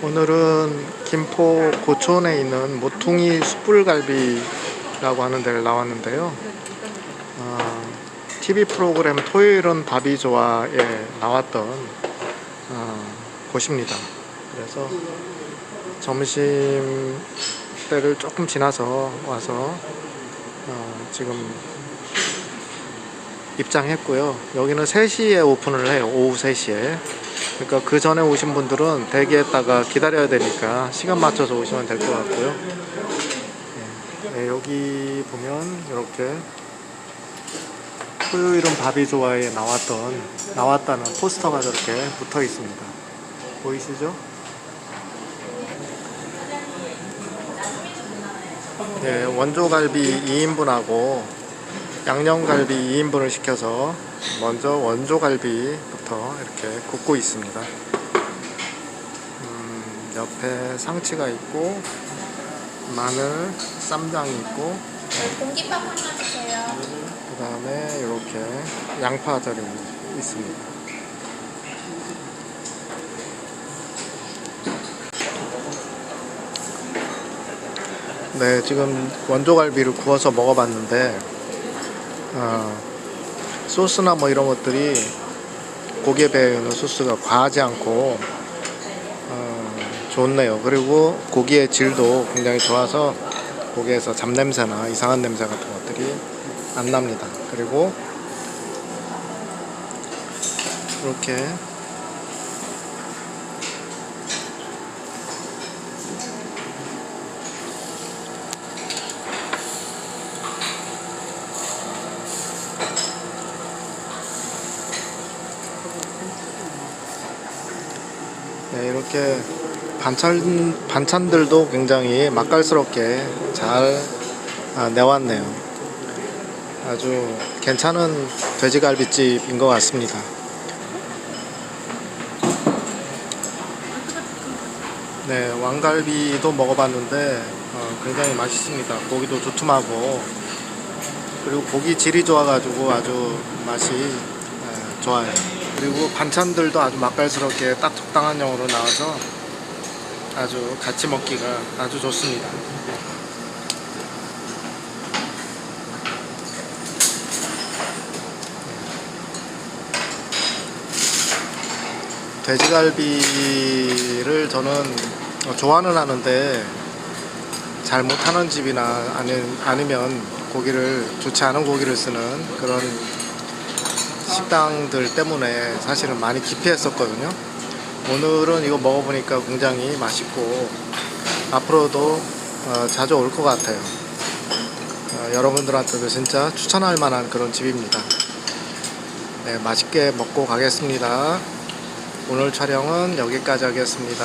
오늘은 김포 고촌에 있는 모퉁이 숯불갈비라고 하는 데를 나왔는데요. 어, TV 프로그램 토요일은 밥이 좋아에 나왔던 어, 곳입니다. 그래서 점심 때를 조금 지나서 와서 어, 지금 입장했고요. 여기는 3시에 오픈을 해요. 오후 3시에. 그러니까 그 전에 오신 분들은 대기했다가 기다려야 되니까 시간 맞춰서 오시면 될 것 같고요. 네, 네, 여기 보면 이렇게 토요일은 밥이 좋아에 나왔던 나왔다는 포스터가 저렇게 붙어 있습니다. 보이시죠? 네, 원조갈비 2인분하고 양념갈비 2인분을 시켜서 먼저 원조갈비부터 이렇게 굽고 있습니다. 음, 옆에 상치가 있고 마늘, 쌈장이 있고 네, 공깃밥 하나 주세요. 그 다음에 이렇게 양파절이 있습니다. 네, 지금 원조갈비를 구워서 먹어봤는데 어, 소스나 뭐 이런 것들이 고기에 배어있는 소스가 과하지 않고 어, 좋네요. 그리고 고기의 질도 굉장히 좋아서 고기에서 잡냄새나 이상한 냄새 같은 것들이 안 납니다. 그리고 이렇게 네, 이렇게 반찬 반찬들도 굉장히 맛깔스럽게 잘 아, 내왔네요. 아주 괜찮은 돼지갈비집인 것 같습니다. 네, 왕갈비도 먹어봤는데 어, 굉장히 맛있습니다. 고기도 두툼하고 그리고 고기 질이 좋아가지고 아주 맛이 에, 좋아요. 그리고 반찬들도 아주 맛깔스럽게 딱 적당한 양으로 나와서 아주 같이 먹기가 아주 좋습니다. 돼지갈비를 저는 좋아는 하는데 잘 못하는 집이나 아니, 아니면 고기를 좋지 않은 고기를 쓰는 그런 식당들 때문에 사실은 많이 기피했었거든요. 오늘은 이거 먹어보니까 굉장히 맛있고 앞으로도 어, 자주 올 것 같아요. 어, 여러분들한테도 진짜 추천할 만한 그런 집입니다. 네, 맛있게 먹고 가겠습니다. 오늘 촬영은 여기까지 하겠습니다.